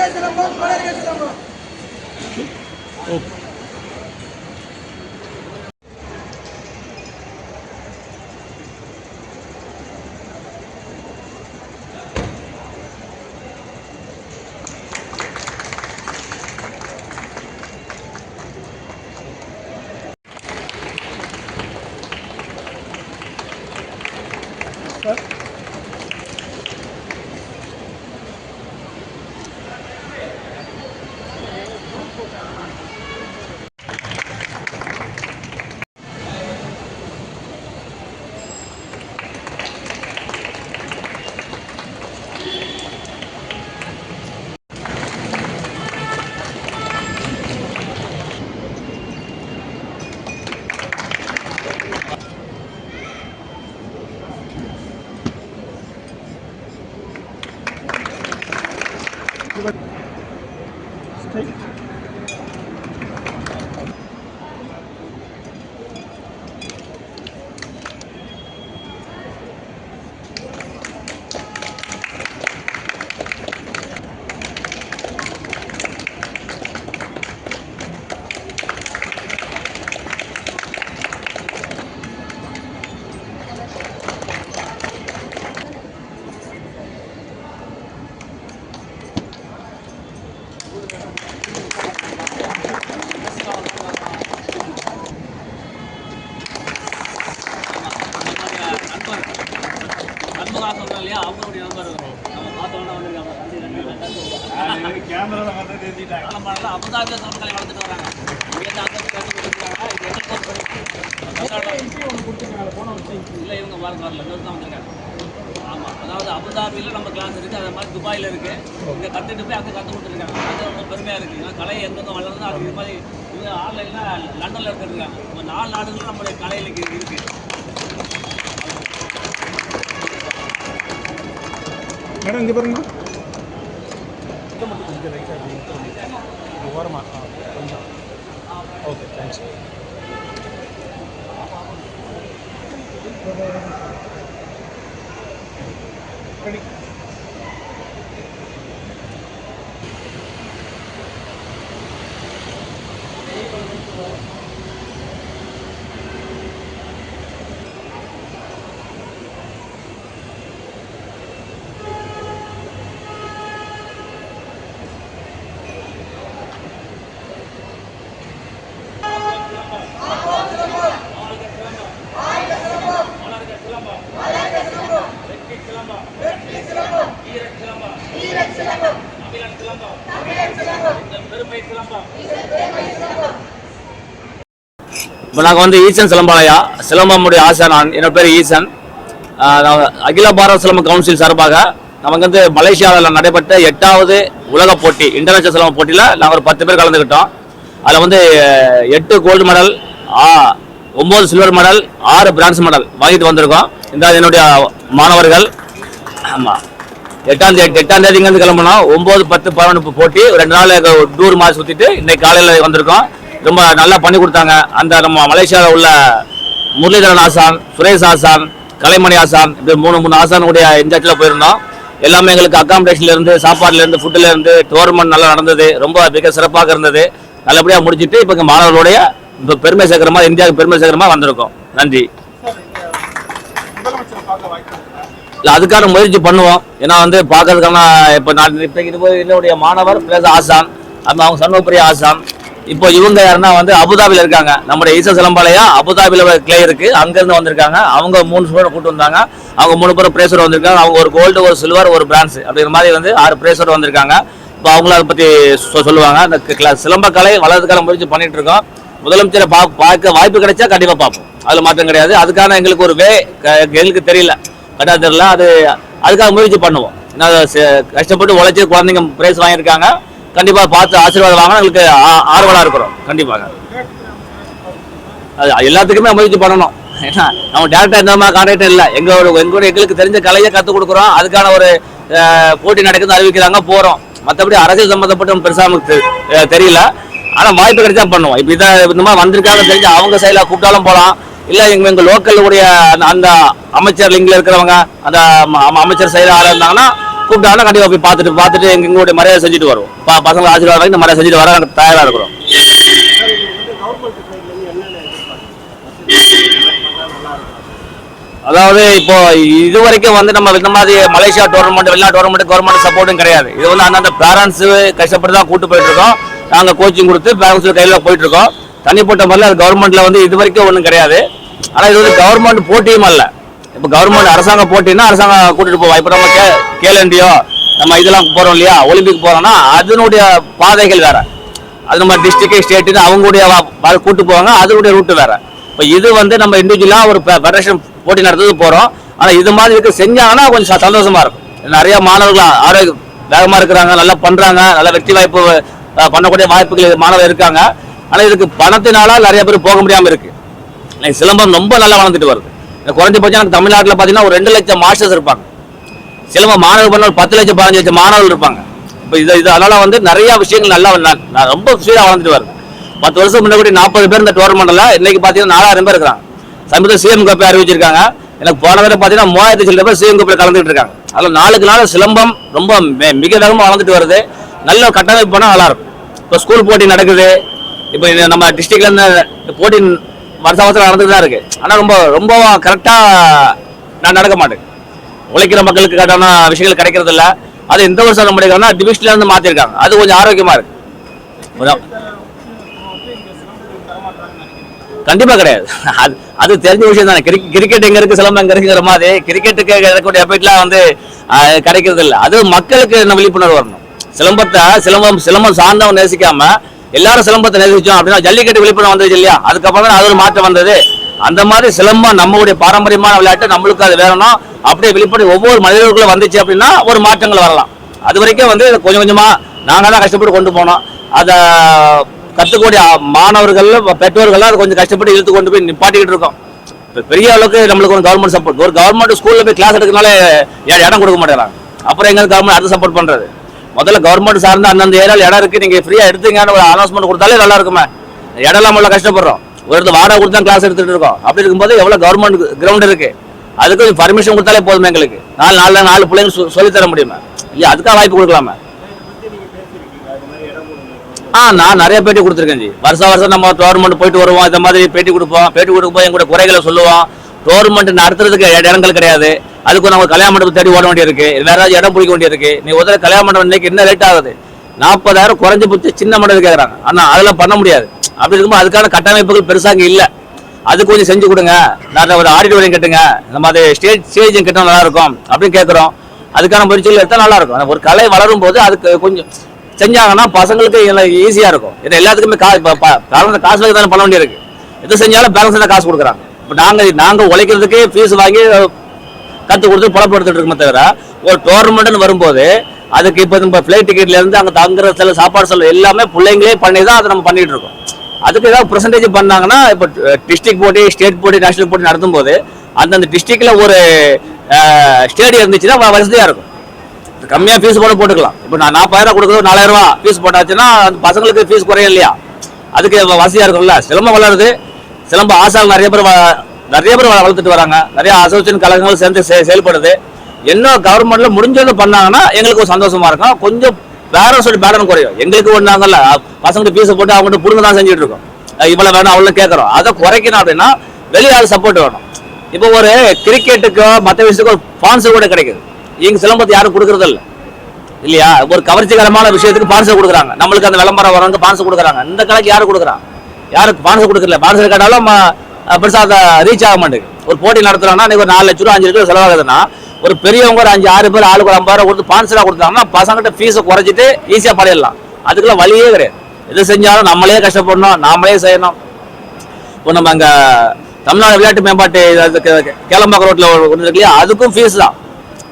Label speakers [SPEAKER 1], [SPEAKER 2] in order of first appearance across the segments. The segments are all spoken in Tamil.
[SPEAKER 1] పడేసినమ్మా పడేసినమ్మా ఓకే நம்ம அபுதாபில சமக்கலை வளர்த்துட்டு வராங்க. இங்கேருந்து அங்கே கற்றுக் கொடுக்குறாங்க. இது எக்ஸ்போர்ட் பண்ணி? இல்லை இவங்க வரல. வரல தான் வந்திருக்காங்க ஆமாம் அதாவது அபுதாபியில் நம்ம கிளாஸ் இருக்குது அதே மாதிரி துபாயில் இருக்குது இங்கே கற்றுட்டு போய் அங்கே கற்றுக் கொடுத்துருக்காங்க. அது ரொம்ப பெருமையாக இருக்குது ஏன்னா கலை எங்கெங்க வளர்ந்து அது இது மாதிரி இவங்க ஆன்லைனில் லண்டனில் எடுத்துருக்காங்க. இப்போ நாலு நாடுகளும் நம்மளுடைய கலைகளுக்கு இருக்குது
[SPEAKER 2] மேடம் இங்கே பாருங்க இதை மட்டும் கொஞ்சம் ரைட்டாக அப்படி இழுத்து வந்துட்டேன். இங்க ஓரமா ஆ, கொஞ்சம் ஓகே தேங்க்ஸ் ரெடி
[SPEAKER 1] இப்போ நாங்கள் வந்து ஈசன் சிலம்பாலயா சிலம்பமுடைய ஆசை நான் என்னோட பேர் ஈசன். அகில பாரத சிலம்ப கவுன்சில் சார்பாக நமக்கு வந்து மலேசியாவில் நடைபெற்ற எட்டாவது உலக போட்டி இன்டர்நேஷனல் சிலம்ப போட்டியில் நாங்கள் ஒரு பத்து பேர் கலந்துக்கிட்டோம் அதில் வந்து எட்டு கோல்டு மெடல் ஆ ஒம்பது சில்வர் மெடல் ஆறு பிரான்ஸ் மெடல் வாங்கிட்டு வந்திருக்கோம். இந்த என்னுடைய மாணவர்கள். ஆமாம் எட்டாம் தேதி எட்டாம் தேதிங்கிறது கிளம்புனோம் ஒம்பது பத்து பதினொன்று போட்டி ரெண்டு நாள் டூர் மாதிரி சுற்றிட்டு இன்னைக்கு காலையில் வந்திருக்கோம். ரொம்ப நல்லா பண்ணி கொடுத்தாங்க. அந்த நம்ம மலேசியாவில் உள்ள முரளிதரன் ஆசான் சுரேஷ் ஆசான் கலைமணி ஆசான் இப்படி மூணு மூணு ஆசானுடைய இன்சார்ஜில் போயிருந்தோம். எல்லாமே எங்களுக்கு அக்காமடேஷன்லேருந்து சாப்பாடுலேருந்து ஃபுட்டுலேருந்து இருந்து டோர்னமெண்ட் நல்லா நடந்தது. ரொம்ப மிக சிறப்பாக இருந்தது. நல்லபடியாக முடிச்சிட்டு இப்போ எங்கள் மாணவர்களுடைய இப்போ பெருமை சேர்க்கிற இந்தியாவுக்கு பெருமை சேர்க்கிற வந்திருக்கோம். நன்றி. இல்லை அதுக்கான முயற்சி பண்ணுவோம். ஏன்னா வந்து பார்க்கறதுக்கான இப்போ நான் இப்போ இது போய் என்னுடைய மாணவர் பிளஸ் ஆசான். அவங்க சண்முகப்பிரிய ஆசான். இப்போ இவங்க யாருன்னா வந்து அபுதாபியில் இருக்காங்க. நம்முடைய ஈசா சிலம்பாலயா அபுதாபியில் கிளே இருக்கு அங்கேருந்து வந்திருக்காங்க. அவங்க மூணு ஸ்டூடெண்ட் கூட்டு வந்தாங்க. அவங்க மூணு பேரும் பிரேசர் வந்திருக்காங்க. அவங்க ஒரு கோல்டு ஒரு சில்வர் ஒரு பிரான்ஸ் அப்படிங்கிற மாதிரி வந்து ஆறு பிரேசர் வந்திருக்காங்க. இப்போ அவங்கள அதை பற்றி சொல்லுவாங்க. அந்த கிளா- சிலம்பக்கலை வளர்றதுக்கான முயற்சி பண்ணிட்டு இருக்கோம். முதலமைச்சரை பா பார்க்க வாய்ப்பு கிடைச்சா கண்டிப்பாக பார்ப்போம். அதில் மாற்றம் கிடையாது. அதுக்கான எங்களுக்கு ஒரு வே எங்களுக்கு தெரியல. கரெக்டாக தெரியல. அது அதுக்காக முயற்சி பண்ணுவோம். ஏன்னா கஷ்டப்பட்டு உழைச்சி குழந்தைங்க பிரைஸ் வாங்கியிருக்காங்க. கண்டிப்பாக பார்த்து ஆசீர்வாதம் வாங்க எங்களுக்கு ஆ- இருக்கிறோம். கண்டிப்பாக. அது எல்லாத்துக்குமே முயற்சி பண்ணணும். ஏன்னா நம்ம டேரக்டாக இந்த மாதிரி கான்டாக்ட் இல்லை. எங்களோட எங்களோட எங்களுக்கு தெரிஞ்ச கலையை கற்றுக் கொடுக்குறோம். அதுக்கான ஒரு போட்டி நடக்குது அறிவிக்கிறாங்க போகிறோம் மற்றபடி அரசியல் சம்மந்தப்பட்ட பெருசாக நமக்கு தெரியல. ஆனால் வாய்ப்பு கிடைச்சா பண்ணுவோம். இப்போ இதை இந்த மாதிரி வந்திருக்காங்க தெரிஞ்சு அவங்க சைடில் கூப்பிட்டாலும் போகலாம் இல்லை எங்கள் எங்கள் லோக்கல் உடைய அந்த அந்த அமைச்சர் லிங்கில் இருக்கிறவங்க அந்த அமைச்சர் சைடில் ஆளாக இருந்தாங்கன்னா கூப்பிட்டாங்கன்னா கண்டிப்பாக போய் பார்த்துட்டு பார்த்துட்டு எங்க எங்களுடைய மரியாதை செஞ்சுட்டு வருவோம். ப- பசங்க ஆசீர்வாதம் இந்த மரியாதை செஞ்சுட்டு வர நாங்கள் தயாராக இருக்கிறோம். அதாவது இப்போ இது வரைக்கும் வந்து நம்ம இந்த மாதிரி மலேசியா டோர்னமெண்ட் வெளிநாட்டு டோர்னமெண்ட் கவர்மெண்ட் சப்போர்ட்டும் கிடையாது. இது வந்து அந்தந்த பேரண்ட்ஸ் கஷ்டப்பட்டு தான் கூட்டு போயிட்டு இருக்கோம். நாங்கள் கோச்சிங் கொடுத்து பேரண்ட்ஸ் கையில் போயிட்டு இருக்கோம். தனிப்பட்ட முறையில் அது கவர்மெண்ட்ல வந்து இது வரைக்கும் ஒன்றும் கிடையாது. ஆனால் இது வந்து கவர்மெண்ட் போட்டியும் அல்ல. இப்போ கவர்மெண்ட் அரசாங்கம் போட்டின்னா அரசாங்கம் கூட்டிட்டு போவோம் இப்போ நம்ம கே கேலண்டியோ நம்ம இதெல்லாம் போகிறோம் இல்லையா? ஒலிம்பிக் போகிறோம்னா அதனுடைய பாதைகள் வேற. அது நம்ம டிஸ்ட்ரிக்ட் ஸ்டேட்டுன்னு அவங்களுடைய வ- கூட்டு போவாங்க. அதனுடைய ரூட்டு வேற. இப்போ இது வந்து நம்ம இண்டிவிஜுவலாக ஒரு ஃபெடரேஷன் போட்டி நடத்துறது போகிறோம் ஆனால் இது மாதிரி இருக்க செஞ்சாங்கன்னா கொஞ்சம் சந்தோஷமா இருக்கும். நிறைய மாணவர்கள் ஆரோக்கியம் வேகமாக இருக்கிறாங்க நல்லா பண்ணுறாங்க நல்ல வெற்றி வாய்ப்பு பண்ணக்கூடிய வாய்ப்புகள் மாணவர் இருக்காங்க. ஆனால் இதுக்கு பணத்தினால நிறைய பேர் போக முடியாமல் இருக்கு. சிலம்பம் ரொம்ப நல்லா வளர்ந்துட்டு வருது. குறைஞ்சபட்சம் எனக்கு தமிழ்நாட்டில் பார்த்தீங்கன்னா ஒரு ரெண்டு லட்சம் மாஸ்டர்ஸ் இருப்பாங்க. சிலம்பம் மாணவர் பண்ண ஒரு பத்து லட்சம் பதினஞ்சு லட்சம் மாணவர்கள் இருப்பாங்க. இப்போ இது இது அதனால் வந்து நிறையா விஷயங்கள் நல்லா நான் ரொம்ப ஸ்பீடாக வளர்ந்துட்டு வருது பத்து வருஷம் முன்னாடி நாற்பது பேர் இந்த டோர்னமெண்ட்டில் இன்னைக்கு பார்த்தீங்கன்னா நாலாயிரம் பேர் இருக்கிறாங்க. சமீபத்தில் சிஎம் கப்பை அறிவிச்சிருக்காங்க. எனக்கு போன தடவை பார்த்தீங்கன்னா மூவாயிரத்தி சில பேர் சிஎம் கப்பில் கலந்துகிட்டு இருக்காங்க. அதில் நாளுக்கு நாள் சிலம்பம் ரொம்ப மெ- மிக வேகமாக வளர்ந்துட்டு வருது. நல்ல கட்டமைப்பு பண்ணால் நல்லா இருக்கும். இப்போ ஸ்கூல் போட்டி நடக்குது. இப்போ நம்ம டிஸ்ட்ரிக்ட்லேருந்து போட்டி வருஷம் வருஷம் நடந்துட்டு தான் இருக்கு. ஆனால் ரொம்ப ரொம்ப கரெக்டாக நான் நடக்க மாட்டேன் உழைக்கிற மக்களுக்கு கரெக்டான விஷயங்கள் கிடைக்கிறது இல்ல அது இந்த வருஷம் நம்ம முடிக்கிறோம்னா டிவிஷன்ல இருந்து மாத்திருக்காங்க. அது கொஞ்சம் ஆரோக்கியமா இருக்கு. கண்டிப்பாக கண்டிப்பா கிடையாது. அது அது தெரிஞ்ச விஷயம் தானே. கிரிக்கெட் கிரிக்கெட் எங்க இருக்கு சிலம்பம் எங்க இருக்குங்கிற மாதிரி கிரிக்கெட்டுக்கு இருக்கக்கூடிய எஃபெக்ட்லாம் வந்து ஆஹ், கிடைக்கிறது இல்ல அது மக்களுக்கு என்ன விழிப்புணர்வு வரணும். சிலம்பத்தை சிலம்பம் சிலம்பம் சார்ந்தவன் நேசிக்காம எல்லாரும் சிலம்பத்தை நேசிச்சோம் அப்படின்னா ஜல்லிக்கட்டு விழிப்புணர்வு வந்தது இல்லையா? அதுக்கப்புறம் தான் அது ஒரு மாற்றம் வந்தது. அந்த மாதிரி சிலம்பம் நம்மளுடைய பாரம்பரியமான விளையாட்டு நம்மளுக்கு அது வேணும் அப்படியே விழிப்புணர்வு ஒவ்வொரு மனிதர்களுக்குள்ள வந்துச்சு அப்படின்னா ஒரு மாற்றங்கள் வரலாம். அது வரைக்கும் வந்து கொஞ்சம் கொஞ்சமாக நாங்கள் தான் கஷ்டப்பட்டு கொண்டு போனோம். அதை கற்றுக்கூடிய மாணவர்கள் பெற்றோர்கள்லாம் அதை கொஞ்சம் கஷ்டப்பட்டு இழுத்து கொண்டு போய் நிப்பாட்டிக்கிட்டு இருக்கோம். பெரிய அளவுக்கு நம்மளுக்கு ஒரு கவர்மெண்ட் சப்போர்ட் ஒரு கவர்மெண்ட் ஸ்கூலில் போய் கிளாஸ் எடுக்கிறதுனால இடம் இடம் கொடுக்க மாட்டேங்கிறாங்க. அப்புறம் எங்க கவர்மெண்ட் அடுத்து சப்போர்ட் பண்ணுறது முதல்ல கவர்மெண்ட் சார்ந்த அந்தந்த ஏரியாவில் இடம் இருக்குது நீங்கள் ஃப்ரீயாக எடுத்துங்கன்னு ஒரு அனௌன்ஸ்மெண்ட் கொடுத்தாலே நல்லா இருக்குமே. இடம் இல்லாமல் கஷ்டப்படுறோம். ஒரு இடத்துல வாடகை கொடுத்தா கிளாஸ் எடுத்துகிட்டு இருக்கோம். அப்படி இருக்கும்போது எவ்வளோ கவர்மெண்ட் கிரவுண்ட் இருக்குது அதுக்கு பர்மிஷன் கொடுத்தாலே போதுமே எங்களுக்கு. நாலு நாலு நாலு பிள்ளைங்க சொல்லி- சொல்லித் தர முடியுமா. இல்லையா அதுக்காக வாய்ப்பு கொடுக்கலாமே. ஆ நான் நிறைய பேட்டி கொடுத்துருக்கேன் ஜி. வருஷம் வருஷம் நம்ம கவர்மெண்ட் போயிட்டு வருவோம். இந்த மாதிரி பேட்டி கொடுப்போம். பேட்டி கொடுக்கும்போது எங்களோட குறைகளை சொல்லுவோம். கவர்மெண்ட் நடத்துறதுக்கு இடங்கள் கிடையாது. அதுக்கு நம்ம கல்யாண மண்டபம் தேடி ஓட வேண்டியிருக்கு. வேற ஏதாவது இடம் பிடிக்க வேண்டியிருக்கு. நீ உதவ கல்யாண மண்டபம் இன்னைக்கு என்ன ரேட் ஆகுது? நாற்பதாயிரம் குறைஞ்சு போச்சு சின்ன மண்டபம் கேட்குறாங்க ஆனால் அதெல்லாம் பண்ண முடியாது. அப்படி இருக்கும்போது அதுக்கான கட்டமைப்புகள் பெருசாக இல்லை. அது கொஞ்சம் செஞ்சு கொடுங்க. நான் ஒரு ஆடிட்டோரியம் கட்டுங்க. நம்ம அது ஸ்டேஜ் ஸ்டேஜும் கட்டினா நல்லா இருக்கும் அப்படின்னு கேட்குறோம் அதுக்கான முயற்சிகள் எடுத்தால் நல்லா இருக்கும் ஒரு கலை வளரும் போது அதுக்கு கொஞ்சம் செஞ்சாங்கன்னா பசங்களுக்கு ஈஸியாக இருக்கும். இது எல்லாத்துக்குமே கா இப்போ காசு தானே பண்ண வேண்டியிருக்கு. எது செஞ்சாலும் பேலன்ஸ் தான் காசு கொடுக்குறாங்க. நாங்கள் நாங்கள் உழைக்கிறதுக்கே ஃபீஸ் வாங்கி கற்றுக் கொடுத்து புலப்படுத்திட்டு இருக்கோம் இருக்கோமே தவிர ஒரு டோர்னமெண்ட்னு வரும்போது அதுக்கு இப்போ நம்ம ஃப்ளைட் டிக்கெட்லேருந்து அங்கே தங்குற செலவு சாப்பாடு செலவு எல்லாமே பிள்ளைங்களே பண்ணி தான் அதை நம்ம பண்ணிட்டு இருக்கோம். அதுக்கு ஏதாவது பர்சன்டேஜ் பண்ணாங்கன்னா இப்போ டிஸ்ட்ரிக்ட் போட்டி ஸ்டேட் போட்டி நேஷனல் போட்டி நடத்தும் போது அந்தந்த டிஸ்ட்ரிக்டில் ஒரு ஸ்டேடியம் இருந்துச்சுன்னா வசதியாக இருக்கும். கம்மியாக ஃபீஸ் போட போட்டுக்கலாம். இப்போ நான் நாற்பதாயிரம் கொடுக்குறது நாலாயிரம் ரூபா ஃபீஸ் போட்டாச்சுன்னா அந்த பசங்களுக்கு ஃபீஸ் குறையும் இல்லையா அதுக்கு வசதியாக இருக்கும்ல. சிலம்பம் வளருது. சிலம்ப ஆசால் நிறைய பேர் வ- நிறைய பேர் வளர்த்துட்டு வராங்க. நிறைய அசோசியேஷன் கழகங்கள் சேர்ந்து செயல்படுது. என்ன கவர்மெண்ட்ல முடிஞ்சது பண்ணாங்கன்னா எங்களுக்கு ஒரு சந்தோஷமா இருக்கும். கொஞ்சம் பேரண்ட்ஸோட பேரன் குறையும். எங்களுக்கு ஒன்றாங்கல்ல பசங்களுக்கு பீஸை போட்டு அவங்ககிட்ட புடுங்க தான் செஞ்சுட்டு இருக்கோம். இவ்வளோ இவ்வளவு வேணும் அவ்வளவு கேட்கறோம் அதை குறைக்கணும் அப்படின்னா வெளியாள் சப்போர்ட் வேணும்? இப்போ ஒரு கிரிக்கெட்டுக்கோ மற்ற விஷயத்துக்கோ ஸ்பான்சர் கூட கிடைக்குது. இங்க சிலம்பத்தை யாரும் கொடுக்கறது இல்லை. இல்லையா? ஒரு கவர்ச்சிகரமான விஷயத்துக்கு பான்சர் கொடுக்குறாங்க. நம்மளுக்கு அந்த விளம்பரம் வரவங்க பான்சர் கொடுக்குறாங்க. இந்த கணக்கு யாரும் கொடுக்குறாங்க யாருக்கு பான்சர் கொடுக்கல பான்சர் கேட்டாலும் பெருசாக அதை ரீச் ஆக மாட்டேங்குது. ஒரு போட்டி நடத்துறாங்கன்னா இன்னைக்கு ஒரு நாலு லட்ச ரூபா அஞ்சு லட்ச ரூபா செலவாகுதுன்னா ஒரு பெரியவங்க ஒரு அஞ்சு ஆறு பேர் ஆளுக்கு ஒரு ஐம்பது ரூபா கொடுத்து பான்சராக கொடுத்தாங்கன்னா பசங்கிட்ட ஃபீஸை குறைச்சிட்டு ஈஸியாக படையிடலாம் அதுக்கெல்லாம் வழியே கிடையாது. எது செஞ்சாலும் நம்மளே கஷ்டப்படணும் நாமளே செய்யணும். இப்போ நம்ம அங்கே தமிழ்நாடு விளையாட்டு மேம்பாட்டு கேளம்பாக்க ரோட்டில் ஒன்று இருக்கு இல்லையா? அதுக்கும் ஃபீஸ் தான்.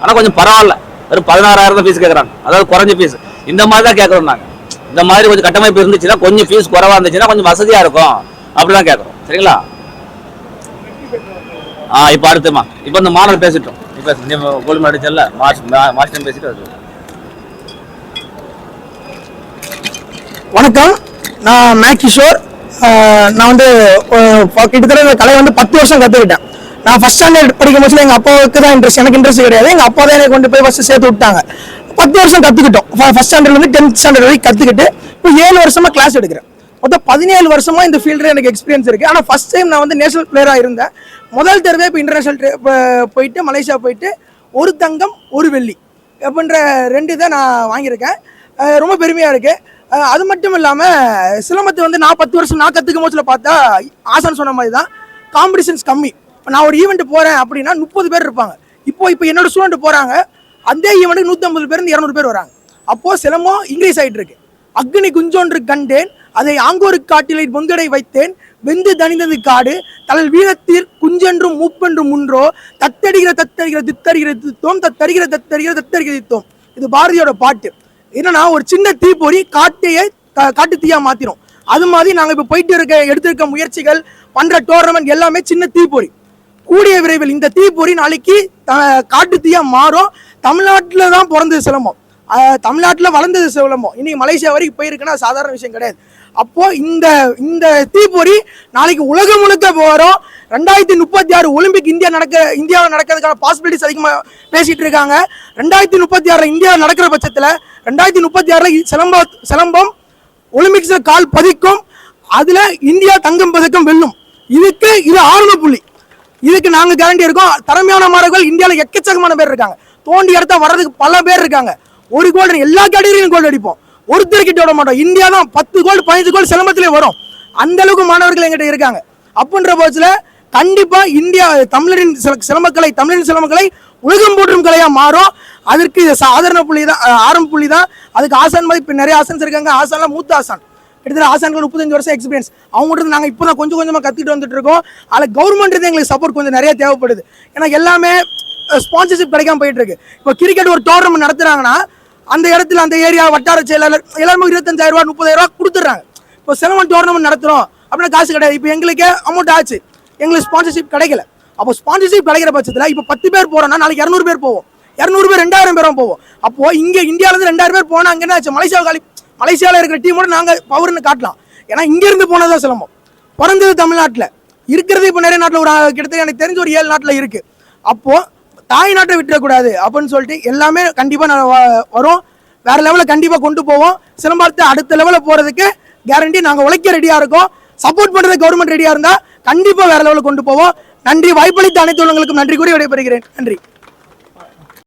[SPEAKER 1] ஆனால் கொஞ்சம் பரவாயில்ல. வெறும் பதினாறாயிரம் தான் ஃபீஸ் கேட்குறாங்க அதாவது குறைஞ்ச ஃபீஸ் இந்த மாதிரி தான் கேட்குறோம் நாங்கள் இந்த மாதிரி கொஞ்சம் கட்டமைப்பு இருந்துச்சுன்னா கொஞ்சம் ஃபீஸ் குறவா இருந்துச்சுன்னா கொஞ்சம் வசதியாக இருக்கும். அப்படிலாம் கேட்கறோம் கேட்குறோம் சரிங்களா? ஆ இப்போ அடுத்துமா. இப்போ இந்த மாடல் பேசிட்டோம். இப்போ கோல்டு மெடல் செல்ல மார்ச் மாஸ்டர் பேசிட்டு வருது
[SPEAKER 3] வணக்கம். நான் மேக்கிஷோர் நான் வந்து கிட்டத்தட்ட இந்த கலை வந்து பத்து வருஷம் கற்றுக்கிட்டேன் நான் ஃபஸ்ட் ஸ்டாண்டர்ட் படிக்கும் போது எங்கள் அப்பாவுக்கு தான் இன்ட்ரெஸ்ட் எனக்கு இன்ட்ரெஸ்ட் கிடையாது. எங்கள் அப்பா தான் எனக்கு கொண்டு போய் ஃபஸ்ட்டு சேர்த்து விட்டாங்க. பத்து வருஷம் கற்றுக்கிட்டோம் ஃபஸ்ட் ஸ்டாண்டர்ட்லேருந்து டென்த் ஸ்டாண்டர்ட் வரைக்கும் கற்றுக்கிட்டு இப்போ ஏழு வருஷமாக கிளாஸ் எடுக்கிறேன். மொத்தம் பதினேழு வருஷமா இந்த ஃபீல்டில் எனக்கு எக்ஸ்பீரியன்ஸ் இருக்குது ஆனால் ஃபஸ்ட் டைம் நான் வந்து நேஷனல் பிளேயராக இருந்தேன். முதல் தடவை இப்போ இன்டர்நேஷனல் போயிட்டு மலேசியா போயிட்டு ஒரு தங்கம் ஒரு வெள்ளி அப்படின்ற ரெண்டு இதை நான் வாங்கியிருக்கேன். ரொம்ப பெருமையாக இருக்குது அது மட்டும் இல்லாமல் சிலம்பத்தை வந்து நான் பத்து வருஷம் நான் கற்றுக்கும் போதுல பார்த்தா ஆசான் சொன்ன மாதிரி தான் காம்படிஷன்ஸ் கம்மி. இப்போ நான் ஒரு ஈவெண்ட் போகிறேன் அப்படின்னா முப்பது பேர் இருப்பாங்க. இப்போ இப்போ என்னோட ஸ்டூடெண்ட் போகிறாங்க அதே ஈவெண்ட்டுக்கு நூற்றம்பது பேர் இரநூறு பேர் வராங்க. அப்போது சிலமோ இன்க்ரீஸ் ஆகிட்டு இருக்கு. அக்னி குஞ்சொன்று கண்டேன். அதை ஆங்கோரு காட்டிலை பொங்கடை வைத்தேன். வெந்து தணிந்தது காடு. தலல் வீரத்தில் குஞ்சென்றும் மூப்பென்றும் முன்றோ. தத்தடிகிற தத்தடிகிற தித்தடிகிற தித்தோம். தத்தடிகிற தத்தடிகிற தத்தடிகிற தித்தோம். இது பாரதியோட பாட்டு. என்னன்னா ஒரு சின்ன தீப்பொறி காட்டையே காட்டு தீயா மாத்திரும். அது மாதிரி நாங்கள் இப்போ போயிட்டு இருக்க எடுத்திருக்க முயற்சிகள் பண்ற டோர்னமெண்ட் எல்லாமே சின்ன தீப்பொறி. கூடிய விரைவில் இந்த தீப்பொறி நாளைக்கு த- காட்டு தீயா மாறும். தமிழ்நாட்டில் தான் பிறந்தது சிலம்பம். தமிழ்நாட்டில் வளர்ந்தது சிலம்பம். இன்னைக்கு மலேசியா வரைக்கும் போயிருக்குன்னா சாதாரண விஷயம் கிடையாது. அப்போ இந்த இந்த தீப்பொறி நாளைக்கு உலகம் முழுக்க போகிறோம் ரெண்டாயிரத்தி முப்பத்தி ஆறு ஒலிம்பிக் இந்தியா நடக்க இந்தியாவில் நடக்கிறதுக்கான பாசிபிலிட்டிஸ் அதிகமாக பேசிகிட்டு இருக்காங்க. ரெண்டாயிரத்தி முப்பத்தி ஆறில் இந்தியா நடக்கிற பட்சத்தில் ரெண்டாயிரத்தி முப்பத்தி ஆறில் சிலம்ப சிலம்பம் ஒலிம்பிக்ஸில் கால் பதிக்கும். அதில் இந்தியா தங்கம் பதக்கம் வெல்லும். இதுக்கு இது ஆரம்ப புள்ளி. இதுக்கு நாங்க கேரண்டி இருக்கோம். திறமையான மாணவர்கள் இந்தியாவில் எக்கச்சக்கமான பேர் இருக்காங்க. தோண்டி இடத்த வர்றதுக்கு பல பேர் இருக்காங்க. ஒரு கோல்டு எல்லா கேட்டகரியும் கோல்டு அடிப்போம். ஒருத்தர் கிட்ட விட மாட்டோம். இந்தியா தான் பத்து கோல்டு பதினஞ்சு கோல்டு சிலம்பத்திலே வரும். அந்த அளவுக்கு மாணவர்கள் எங்கிட்ட இருக்காங்க. அப்படின்ற பட்சத்தில் கண்டிப்பா இந்தியா தமிழரின் சில- சிலம்பக்கலை தமிழரின் சிலம்பக்கலை உலகம் போற்றும் கலையா மாறும். அதற்கு சாதாரண புள்ளி தான் ஆரம்ப புள்ளி தான் அதுக்கு ஆசான் மாதிரி இப்போ நிறைய ஆசான்ஸ் இருக்காங்க. ஆசான்லாம் மூத்த ஆசான். கிட்டத்தட்ட ஆசான்கள் முப்பத்தஞ்சு வருஷம் எக்ஸ்பீரியன்ஸ் அவங்ககிட்ட நாங்கள் இப்போ தான் கொஞ்சம் கொஞ்சமாக கற்றுக்கிட்டு வந்துட்டு இருக்கோம் அதில் கவர்மெண்ட் எங்களுக்கு சப்போர்ட் கொஞ்சம் நிறைய தேவைப்படுது. ஏன்னா எல்லாமே ஸ்பான்சர்ஷிப் கிடைக்காம போயிட்டு இருக்கு இப்போ கிரிக்கெட் ஒரு டோர்னமெண்ட் நடத்துறாங்கன்னா அந்த இடத்துல அந்த ஏரியா வட்டார செயலாளர் எல்லாருமே இருபத்தஞ்சாயிரம் ரூபா முப்பதாயிரம் ரூபா கொடுத்துட்றாங்க. இப்போ செலவன் டோர்னமெண்ட் நடத்துகிறோம் அப்படின்னா காசு கிடையாது. இப்போ எங்களுக்கே அமௌண்ட் ஆச்சு. எங்களுக்கு ஸ்பான்சர்ஷிப் கிடைக்கல. அப்போ ஸ்பான்சர்ஷிப் கிடைக்கிற பட்சத்தில் இப்போ பத்து பேர் போகிறோம்னா நாளைக்கு இரநூறு பேர் போவோம். இரநூறு பேர் ரெண்டாயிரம் பேரும் போவோம். அப்போ இங்கே இந்தியாவிலேருந்து ரெண்டாயிரம் பேர் போனால் அங்கே என்ன ஆச்சு? மலேசியா காலி மலேசியாவில் இருக்கிற டீமோட நாங்கள் பவர்னு காட்டலாம். ஏன்னா இங்கேருந்து போனதான் சிலம்பம். பிறந்தது தமிழ்நாட்டில். இருக்கிறது இப்போ நிறைய நாட்டில் ஒரு கிட்டத்தட்ட எனக்கு தெரிஞ்ச ஒரு ஏழு நாட்டில் இருக்குது அப்போது தாய் நாட்டை விட்டுறக்கூடாது அப்படின்னு சொல்லிட்டு எல்லாமே கண்டிப்பாக நான் வ- வரும். வேறு லெவலில் கண்டிப்பாக கொண்டு போவோம். சிலம்பாரத்தை அடுத்த லெவலில் போகிறதுக்கு கேரண்டி நாங்கள் உழைக்க ரெடியாக இருக்கோம். சப்போர்ட் பண்ணுறது கவர்மெண்ட் ரெடியாக இருந்தால் கண்டிப்பாக வேறு லெவலில் கொண்டு போவோம். நன்றி. வாய்ப்பளித்த அனைத்து உள்ளங்களுக்கும் நன்றி கூறி விடைபெறுகிறேன். நன்றி.